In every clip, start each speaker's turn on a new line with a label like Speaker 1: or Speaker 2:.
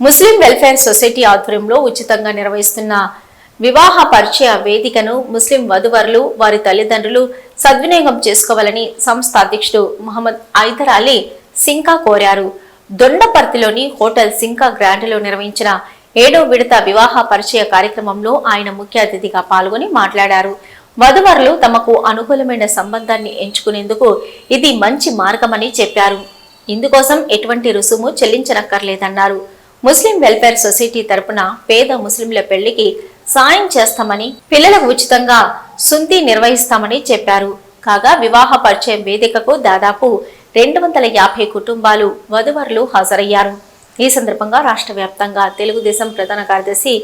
Speaker 1: ముస్లిం welfare society ఆధ్వర్యంలో ఉచితంగా నిర్వహిస్తున్న వివాహ పరిచయ వేదికను ముస్లిం వధువరులు వారి తల్లిదండ్రులు సద్వినియోగం చేసుకోవాలని సంస్థ అధ్యక్షుడు మహమ్మద్ ఐదర్ అలీ సింకా కోరారు. దొండపర్తిలోని హోటల్ సింకా గ్రాండ్లో నిర్వహించిన ఏడో విడత వివాహ పరిచయ కార్యక్రమంలో ఆయన ముఖ్య అతిథిగా పాల్గొని మాట్లాడారు. వధువరులు తమకు అనుకూలమైన సంబంధాన్ని ఎంచుకునేందుకు ఇది మంచి మార్గమని చెప్పారు. ఇందుకోసం ఎటువంటి రుసుము చెల్లించనక్కర్లేదన్నారు. ముస్లిం వెల్ఫేర్ సొసైటీ తరపున పేద ముస్లింల పెళ్ళికి సాయం చేస్తామని పిల్లలకు ఉచితంగా సుంతి నిర్వహిస్తామని చెప్పారు. కాగా వివాహ పరిచయం వేదికకు దాదాపు రెండు వందల యాభై కుటుంబాలు వధువరులు హాజరయ్యారు. ఈ సందర్భంగా రాష్ట్ర వ్యాప్తంగా తెలుగుదేశం ప్రధాన కార్యదర్శి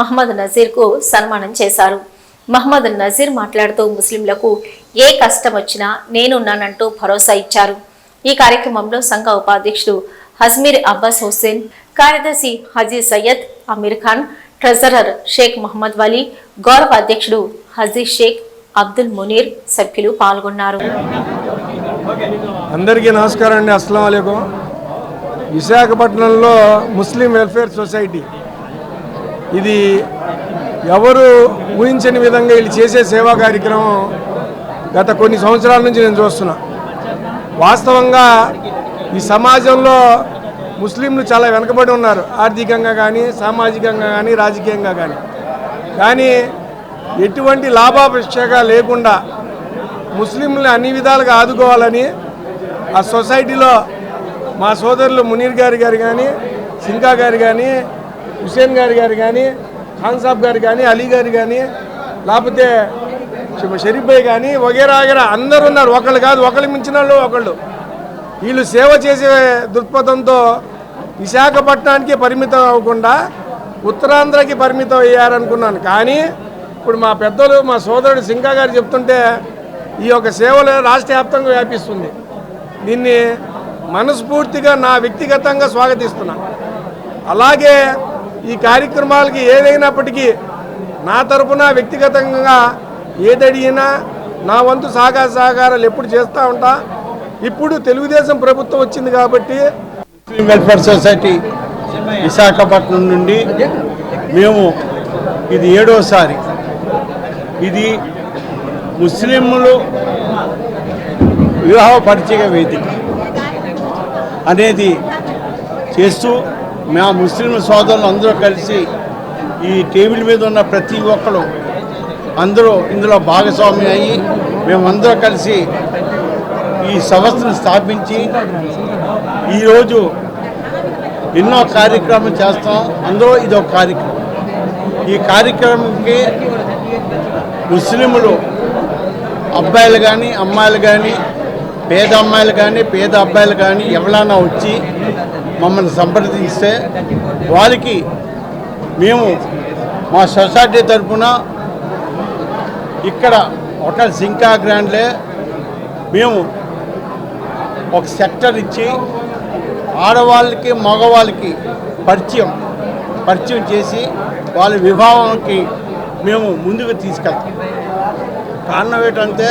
Speaker 1: మహమ్మద్ నజీర్కు సన్మానం చేశారు. మహమ్మద్ నజీర్ మాట్లాడుతూ ముస్లింలకు ఏ కష్టం వచ్చినా నేనున్నానంటూ భరోసా ఇచ్చారు. ఈ కార్యక్రమంలో సంఘ ఉపాధ్యక్షుడు హజ్మీర్ అబ్బాస్ హుస్సేన్ కార్యదర్శి హజీ సయ్యద్ అమీర్ ఖాన్ ట్రెజరర్ షేక్ మహమ్మద్ వలీ గౌరవ అధ్యక్షుడు హజీ షేక్ అబ్దుల్ మునీర్ సభ్యులు పాల్గొన్నారు.
Speaker 2: అందరికీ నమస్కారం అండి. అస్సలం అయికం విశాఖపట్నంలో ముస్లిం వెల్ఫేర్ సొసైటీ. ఇది ఎవరు ఊహించని విధంగా వీళ్ళు చేసే సేవా కార్యక్రమం గత కొన్ని సంవత్సరాల నుంచి నేను చూస్తున్నా. వాస్తవంగా ఈ సమాజంలో ముస్లింలు చాలా వెనకబడి ఉన్నారు. ఆర్థికంగా కానీ సామాజికంగా కానీ రాజకీయంగా కానీ కానీ ఎటువంటి లాభాపేక్షగా లేకుండా ముస్లింలను అన్ని విధాలుగా ఆదుకోవాలని ఆ సొసైటీలో మా సోదరులు మునీర్ గారి గారు కానీ సింకా గారు కానీ హుసేన్ గారి గారు కానీ ఖాన్సాబ్ గారు కానీ అలీ గారు కానీ లేకపోతే షరీఫ్ భాయ్ కానీ వగేరా వగేరా ఉన్నారు. ఒకళ్ళు కాదు ఒకళ్ళు మించిన వాళ్ళు ఒకళ్ళు. వీళ్ళు సేవ చేసే దృక్పథంతో విశాఖపట్నానికి పరిమితం అవ్వకుండా ఉత్తరాంధ్రకి పరిమితం అయ్యారనుకున్నాను. కానీ ఇప్పుడు మా పెద్దలు మా సోదరుడు సింకా గారు చెప్తుంటే ఈ యొక్క సేవలు రాష్ట్ర వ్యాప్తంగా వ్యాపిస్తుంది. దీన్ని మనస్ఫూర్తిగా నా వ్యక్తిగతంగా స్వాగతిస్తున్నా. అలాగే ఈ కార్యక్రమాలకి ఏదైనప్పటికీ నా తరపున వ్యక్తిగతంగా ఏదడిగినా నా వంతు సహకార సహకారాలు ఎప్పుడు చేస్తూ ఉంటా. ఇప్పుడు తెలుగుదేశం ప్రభుత్వం వచ్చింది కాబట్టి
Speaker 3: వెల్ఫేర్ సొసైటీ విశాఖపట్నం నుండి మేము ఇది ఏడోసారి. ఇది ముస్లింలు వివాహ పరిచయ వేదిక అనేది చేస్తూ మా ముస్లిం సోదరులు అందరూ కలిసి ఈ టేబుల్ మీద ఉన్న ప్రతి ఒక్కరు అందరూ ఇందులో భాగస్వామి అయ్యి మేమందరూ కలిసి ఈ సంస్థను స్థాపించి ఈరోజు ఎన్నో కార్యక్రమం చేస్తాం. అందులో ఇది ఒక కార్యక్రమం. ఈ కార్యక్రమంకి ముస్లింలు అబ్బాయిలు కానీ అమ్మాయిలు కానీ పేద అమ్మాయిలు కానీ పేద అబ్బాయిలు కానీ ఎవరైనా వచ్చి మమ్మల్ని సంప్రదిస్తే వారికి మేము మా సొసైటీ తరఫున ఇక్కడ ఒక సింకా గ్రాండ్లే మేము ఒక సెక్టర్ ఇచ్చి ఆడవాళ్ళకి మగవాళ్ళకి పరిచయం పరిచయం చేసి వాళ్ళ విభావానికి మేము ముందుకు తీసుకెళ్తాం. కారణం ఏంటంటే